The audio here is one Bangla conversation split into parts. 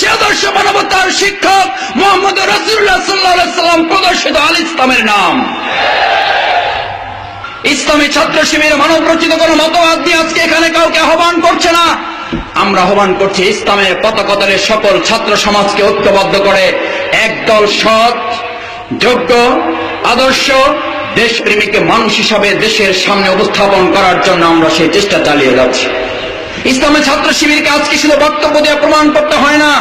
সে আদর্শ মানবতার শিক্ষক মোহাম্মদ রসুল্লাহ সাল্লাহ সাল্লাম প্রদর্শিত আল ইসলামের নাম। ইসলামী ছাত্র শিবির মানব রচিত কোন মতবাদ দিয়ে আজকে এখানে কাউকে আহ্বান করছে না। আমরা আহ্বান করছি ইসলামের পতাকতলের সকল ছাত্র সমাজকে ঐক্যবদ্ধ করে একদল সৎ, যোগ্য, আদর্শ, দেশপ্রেমিক মানুষ হিসাবে দেশের সামনে উপস্থাপন করার জন্য আমরা সেই চেষ্টা চালিয়ে যাচ্ছি। ইসলামের ছাত্র শিবিরকে আজকে শুধু বক্তব্য দিয়ে প্রমাণ করতে হয় না।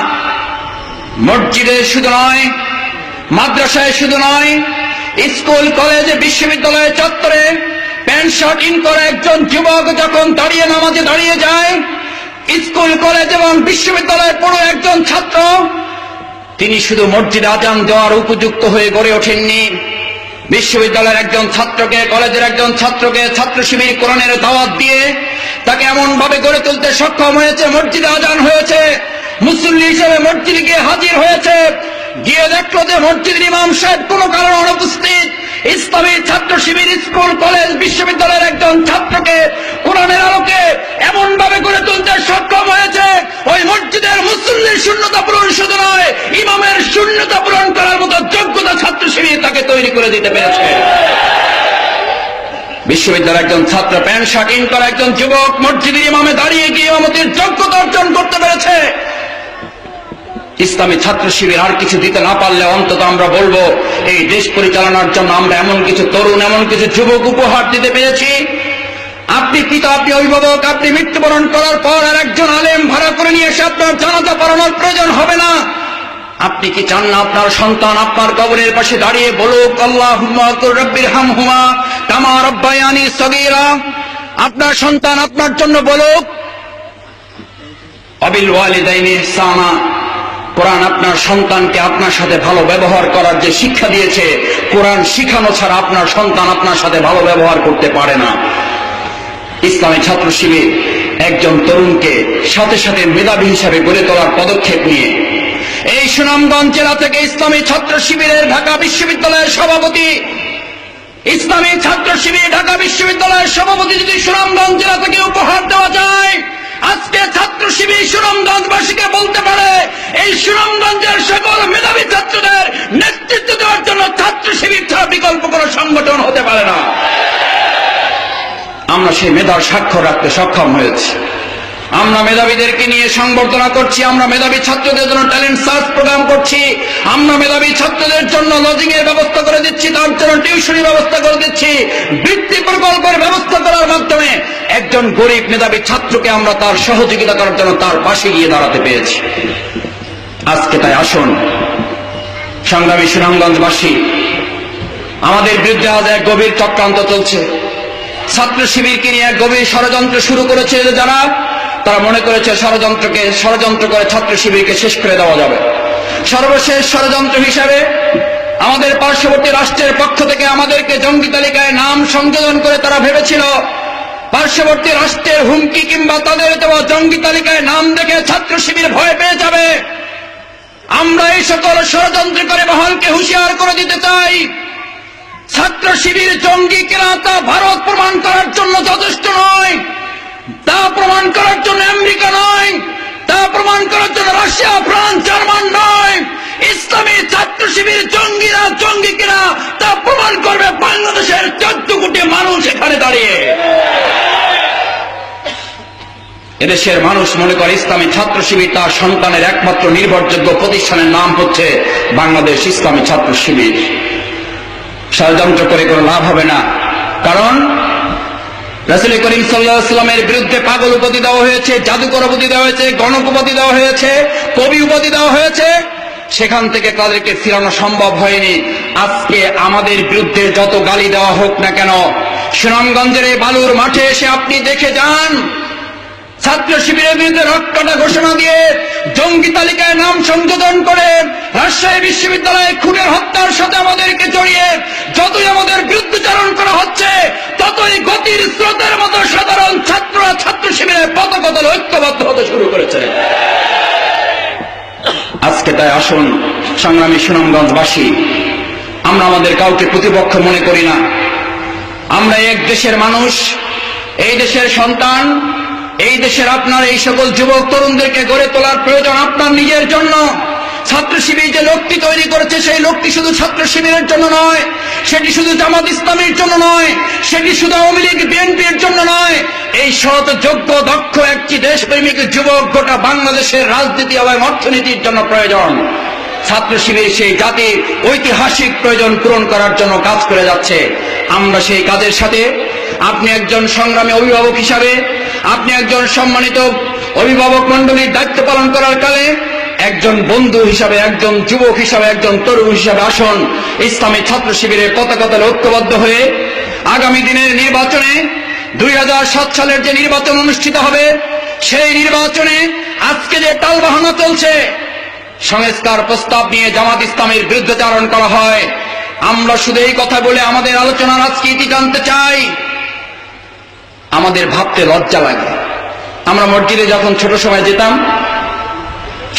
মসজিদে শুধু নয়, মাদ্রাসায় শুধু নয়, স্কুল, কলেজে বিশ্ববিদ্যালয়ে চত্বরে প্যান্ট, শার্ট, ইন করে একজন যুবক যখন দাঁড়িয়ে নামাজে দাঁড়িয়ে যায়, স্কুল, কলেজ এবং বিশ্ববিদ্যালয়ের পুরো একজন ছাত্র, তিনি শুধু মসজিদ আজান দেওয়ার উপযুক্ত হয়ে গড়ে ওঠেননি। বিশ্ববিদ্যালয়ের একজন ছাত্রকে, কলেজের একজন ছাত্রকে ছাত্র শিবির কোরআনের দাওয়াত দিয়ে তাকে এমন ভাবে গড়ে তুলতে সক্ষম হয়েছে, মসজিদে আজান হয়েছে, মুসল্লি হিসেবে মসজিদে গিয়ে হাজির হয়েছে। গিয়ে দেখল যে মসজিদের ইমাম সাহেব কোনো কারণে অনুপস্থিত। ইসলামী ছাত্র শিবির, স্কুল, কলেজ, বিশ্ববিদ্যালয়ের একজন ছাত্রকে কোরআনের আলোকে এমন ভাবে গড়ে তুলতে সক্ষম হয়েছে, ওই মসজিদের মুসল্লির শূন্যতা পূরণ শুধু নয়, ইমামের শূন্যতা পূরণ করার মতো যোগ্যতা ছাত্র শিবির তাকে তৈরি করে দিতে পেরেছে। বিশ্ববিদ্যালয়ের একজন ছাত্র প্যান্ট শার্ট ইন করা একজন যুবক মসজিদের ইমামে দাঁড়িয়ে গিয়ে ইমামতির যোগ্যতা অর্জন করতে পেরেছে। ইসলামী ছাত্র শিবির আর কিছু দিতে না পারলে অন্তত আমরা বলব, এই দেশ পরিচালনার জন্য আমরা এমন কিছু তরুণ, এমন কিছু যুবক উপহার দিতে পেরেছি। আপনি পিতা, আপনি অভিভাবক, আপনি মৃত্যুবরণ করার পর আর একজন আলেম ভাড়া করে নিয়ে এসে আপনার জানাজা পড়ানোর প্রয়োজন হবে না। আপনি কি চান না আপনার সন্তান আপনার কবরের পাশে দাঁড়িয়ে বলুক আল্লাহ সগীরা আপনার সন্তান আপনার জন্য বলুক, অবিল ওয়ালিদাইনি ইহসানা কোরআন আপনার সন্তানকে আপনার সাথে ভালো ব্যবহার করার যে শিক্ষা দিয়েছে, কোরআন শিখানো ছাড়া আপনার সন্তান আপনার সাথে ভালো ব্যবহার করতে পারে না। ইসলামী ছাত্র শিবির একজন তরুণকে সাথে সাথে মেধাবী হিসাবে গড়ে তোলার পদক্ষেপ নিয়ে এই সুনামগঞ্জ জেলা থেকে ইসলামী ছাত্র শিবিরের ঢাকা বিশ্ববিদ্যালয়ের সভাপতি, ইসলামী ছাত্র শিবির ঢাকা বিশ্ববিদ্যালয়ের সভাপতি যদি সুনামগঞ্জ জেলা থেকে উপহার দেওয়া যায়, আজকে ছাত্র শিবির সুনামগঞ্জবাসীকে বলতে পারে, এই সুনামগঞ্জের সকল মেধাবী ছাত্রদের নেতৃত্ব দেওয়ার জন্য ছাত্র শিবির ছাড়া বিকল্প কোনো সংগঠন হতে পারে না। আমরা সেই মেধার স্বাক্ষর রাখতে সক্ষম হয়েছি। আমরা মেধাবীদেরকে নিয়ে সংবর্ধনা করছি, আমরা মেধাবী ছাত্রদের জন্য ট্যালেন্ট সার্চ প্রোগ্রাম করছি, আমরা মেধাবী ছাত্রদের জন্য লজিং এর ব্যবস্থা করে দিচ্ছি, তার জন্য টিউশনি ব্যবস্থা করে দিচ্ছি, বৃত্তি প্রকল্পের ব্যবস্থা করার মাধ্যমে একজন গরিব মেধাবী ছাত্রকে আমরা তার সহযোগিতা করার জন্য তার পাশে গিয়ে দাঁড়াতে পেরেছি। আজকে তাই আসুন, সংগ্রামী সুনামগঞ্জবাসী, আমাদের বিরুদ্ধে আজ এক গভীর চক্রান্ত চলছে। ছাত্র শিবিরকে নিয়ে এক গভীর ষড়যন্ত্র শুরু করেছে যারা তারা মনে করেছে ষড়যন্ত্রকে, ষড়যন্ত্র করে ছাত্র শিবিরকে শেষ করে দেওয়া যাবে। সর্বশেষ ষড়যন্ত্র হিসাবে আমাদের পার্শ্ববর্তী রাষ্ট্রের পক্ষ থেকে আমাদেরকে জঙ্গি তালিকায় নাম সংযোজন করে তারা ভেবেছিল, পার্শ্ববর্তী রাষ্ট্রের হুমকি কিংবা তাদের দেওয়া জঙ্গি তালিকায় নাম দেখে ছাত্র শিবির ভয় পেয়ে যাবে। আমরা এই সকল ষড়যন্ত্র করে মহলকে হুঁশিয়ার করে দিতে চাই। ছাত্র শিবির জঙ্গি কেনা তা ভারত প্রমাণ করার জন্য যথেষ্ট নয়। তা প্রমাণ করার জন্য আমেরিকা নয়, তা প্রমাণ করার জন্য রাশিয়া, ফ্রান্স, জার্মান নয়। ইসলামী ছাত্র শিবির জঙ্গিরা জঙ্গি কিনা তা প্রমাণ করবে বাংলাদেশের চোদ্দ কোটি মানুষ এখানে দাঁড়িয়ে। এদেশের মানুষ মনে করে ইসলামী ছাত্র শিবির তার সন্তানের একমাত্র নির্ভরযোগ্য প্রতিষ্ঠানের নাম হচ্ছে বাংলাদেশ ইসলামী ছাত্র শিবির। ষড়যন্ত্র করে কোনো লাভ হবে না। কারণ রাসুল করিম সাল্লাহামের বিরুদ্ধে পাগল উপাধি দেওয়া হয়েছে, জাদুকর উপাধি দেওয়া হয়েছে, গণক উপাধি দেওয়া হয়েছে, কবি উপাধি দেওয়া হয়েছে। সেখান থেকে তাদেরকে ফিরানো সম্ভব হয়নি। আজকে আমাদের বিরুদ্ধে যত গালি দেওয়া হোক না কেন, সুনামগঞ্জের এই বালুর মাঠে এসে আপনি দেখে যান ছাত্র শিবিরের বিরুদ্ধে রক্তটা ঘোষণা দিয়ে জঙ্গি তালিকায় নাম সংযোজন করে রাজশাহী বিশ্ববিদ্যালয়ে খুনের হত্যার সাথে আমাদেরকে জড়িয়ে যতই আমাদের বিরুদ্ধচারণ করা হচ্ছে, ততই গতির স্রোতের মতো সাধারণ ছাত্ররা ছাত্র শিবিরের পদকদল ঐক্যবদ্ধ হতে শুরু করেছে। আজকে তাই আসুন, সংগ্রামী সুনামগঞ্জবাসী, আমরা আমাদের কাউকে প্রতিপক্ষ মনে করি না। আমরা এক দেশের মানুষ, এই দেশের সন্তান এই দেশের আপনার এই সকল যুবক তরুণদেরকে গড়ে তোলার প্রয়োজন আপনার নিজের জন্য। ছাত্র শিবির যে লোকটি তৈরি করেছে, সেই লোকটি শুধু ছাত্র শিবিরের জন্য নয়, সেটি শুধু জামাত ইসলামের জন্য নয়, সেটি শুধু আওয়ামী লীগ বিএনপির জন্য নয়। এই সৎ, যোগ্য, দক্ষ একটি দেশপ্রেমিক যুবক গোটা বাংলাদেশের রাজনীতি এবং অর্থনীতির জন্য প্রয়োজন। ছাত্র শিবির সেই জাতির ঐতিহাসিক প্রয়োজন পূরণ করার জন্য কাজ করে যাচ্ছে। আমরা সেই কাজের সাথে আপনি একজন সংগ্রামী অভিভাবক হিসাবে আপনি একজন সম্মানিত অভিভাবক মন্ডলীর দায়িত্ব পালন করার কালে একজন বন্ধু হিসাবে, একজন যুবক হিসাবে, একজন তরুণ হিসাবে আসুন। ইসলামী ছাত্র শিবিরের পতাকা তলে ঐক্যবদ্ধ হয়ে আগামী দিনের নির্বাচনে দুই হাজার সাত সালের যে নির্বাচন অনুষ্ঠিত হবে, সেই নির্বাচনে আজকে যে টালবাহানা চলছে, সংস্কার প্রস্তাব নিয়ে জামাত ইসলামের বিরুদ্ধে চারণ করা হয়। আমরা শুধু এই কথা বলে আমাদের আলোচনার আজকে ইতি জানতে চাই। আমাদের ভাবতে লজ্জা লাগে। আমরা মসজিদে যখন ছোট সময় যেতাম,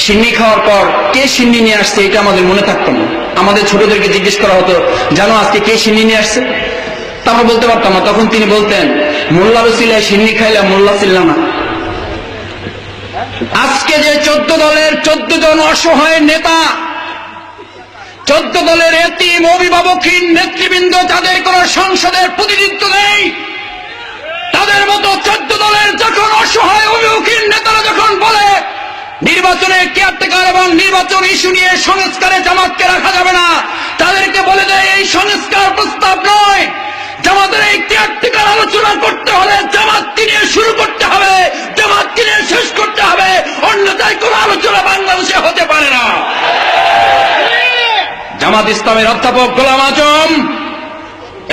সিন্নি খাওয়ার পর কে সিন্নি নিয়ে আসছে এটা আমাদের মনে থাকতো না। আমাদের ছোটদেরকে জিজ্ঞেস করা হতো, জানো আজকে কে সিন্নি নিয়ে আসছে? তা আমরা বলতে পারতাম না। তখন তিনি বলতেন, মোল্লা রসিলায় সিন্নি খাইলে মোল্লা ছিলাম না। আজকে যে চোদ্দ দলের চোদ্দ জন অসহায় নেতা, চোদ্দ দলের এতিম অভিভাবকহীন নেতৃবৃন্দ, যাদের কোন সংসদের প্রতিনিধিত্ব নেই তাদের মতো চোদ্দ দলের যখন অসহায় অভিমুখীন নেতারা যখন বলে, নির্বাচনে কেয়ারটেকার এবং নির্বাচন ইস্যু নিয়ে সংস্কারে জামাতকে রাখা যাবে না, তাদেরকে বলে দেয়, এই সংস্কার প্রস্তাব নয়। জামাতের এই কেয়ারটেকার আলোচনা করতে হলে জামাতকে নিয়ে শুরু করতে হবে, জামাতকে নিয়ে শেষ করতে হবে। অন্যথায় কোনো আলোচনা বাংলাদেশে হতে পারে না। জামাত ইসলামের অধ্যাপক গোলাম আজম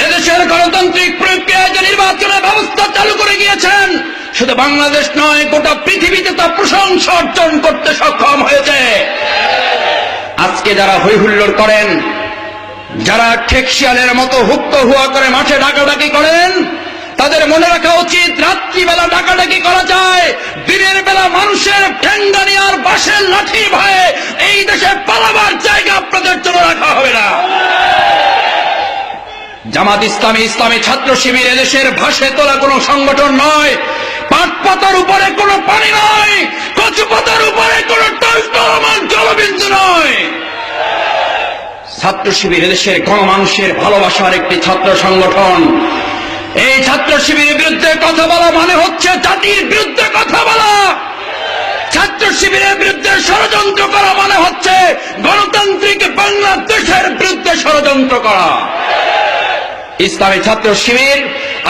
এদেশের গণতান্ত্রিক প্রক্রিয়ায় যে নির্বাচনের ব্যবস্থা চালু করে গিয়েছেন, শুধু বাংলাদেশ নয়, গোটা পৃথিবীতে তা প্রশংসা অর্জন করতে সক্ষম হয়েছে। আজকে যারা হৈহুল্লোড় করেন, যারা ঠেকশিয়ালের মতো হুক্ত হুয়া করে মাঠে ডাকাডাকি করেন, তাদের মনে রাখা উচিত, রাত্রিবেলা ডাকাডাকি করা যায়, দিনের বেলা মানুষের ঠেঙ্গানি আর বাঁশের লাঠি ভয়ে এই দেশে পালাবার জায়গা আপনাদের জন্য রাখা হবে না। জামাত ইসলামী ইসলামী ছাত্র শিবির এদেশের ভাষে তোলা কোনো সংগঠন নয়। পাট পাতার উপরে কোনো পানি নয়। কচু পাতার উপরে কোনো জলবিন্দু নয়। ছাত্র শিবির এদেশের গণমানুষের ভালোবাসার একটি ছাত্র সংগঠন। এই ছাত্র শিবিরের বিরুদ্ধে কথা বলা মানে হচ্ছে জাতির বিরুদ্ধে কথা বলা। ছাত্র শিবিরের বিরুদ্ধে ষড়যন্ত্র করা মানে হচ্ছে গণতান্ত্রিক বাংলাদেশের বিরুদ্ধে ষড়যন্ত্র করা। ইসলামী ছাত্র শিবির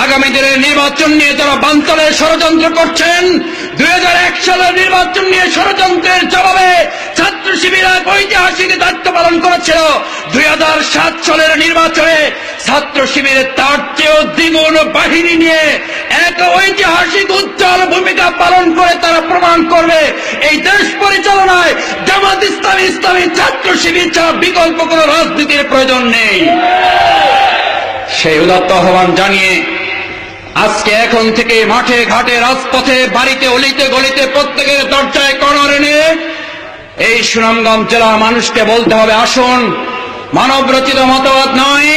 আগামী দিনের নির্বাচন নিয়ে যারা বান্তরের ষড়যন্ত্র করছেন, দুই হাজার এক সালের নির্বাচন নিয়ে ষড়যন্ত্রের জবাবে ছাত্র শিবির ঐতিহাসিক দায়িত্ব পালন করেছিল। দুই হাজার সাত সালের নির্বাচনে ছাত্র শিবিরের তার চেয়েও দ্বিগুণ বাহিনী নিয়ে এক ঐতিহাসিক উজ্জ্বল ভূমিকা পালন করে তারা প্রমাণ করবে। এই দেশ পরিচালনায় জামাত ইসলামী ইসলামী ছাত্র শিবির ছাড়া বিকল্প কোনো রাজনীতির প্রয়োজন নেই। সেই উদাত্ত আহ্বান জানিয়ে আজকে এখন থেকে মাঠে, ঘাটে, রাজপথে, বাড়িতে, অলিতে, গলিতে, প্রত্যেকের দরজায় কর্নার এনে এই সুনামগঞ্জ জেলার মানুষকে বলতে হবে, আসুন মানব রচিত মতবাদ নয়,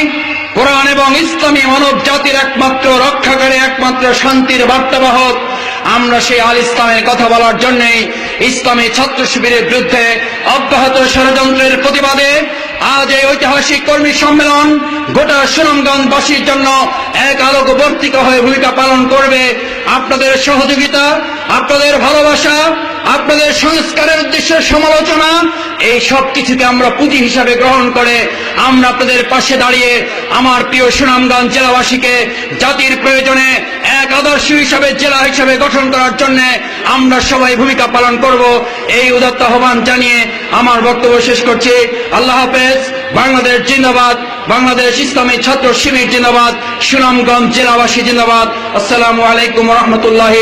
কোরআন এবং ইসলামী মানব জাতির একমাত্র রক্ষাকারী, একমাত্র শান্তির বার্তাবাহক। আমরা সেই আল ইসলামের কথা বলার জন্যই ইসলামী ছাত্র শিবিরের বিরুদ্ধে অব্যাহত ষড়যন্ত্রের প্রতিবাদে আজ এই ঐতিহাসিক কর্মী সম্মেলন গোটা সুনামগঞ্জবাসীর জন্য এক আলোকবর্তিকা হয়ে ভূমিকা পালন করবে। আপনাদের সহযোগিতা, আপনাদের ভালোবাসা, আপনাদের সংস্কারের উদ্দেশ্যে সমালোচনা, এই সব কিছুকে আমরা পুঁজি হিসাবে গ্রহণ করে আমরা আপনাদের পাশে দাঁড়িয়ে আমার প্রিয় সুনামগঞ্জ জেলাবাসীকে জাতির প্রয়োজনে আদর্শ হিসাবে, জেলা হিসাবে গঠন করার জন্য আমরা সবাই ভূমিকা পালন করব। এই উদাত্ত আহ্বান জানিয়ে আমার বক্তব্য শেষ করছি। আল্লাহ হাফেজ, বাংলাদেশ জিন্দাবাদ, বাংলাদেশ ইসলামী ছাত্র শিবির জিন্দাবাদ, সুনামগঞ্জ জেলাবাসী জিন্দাবাদ। আসসালামু আলাইকুম রহমতুল্লাহ।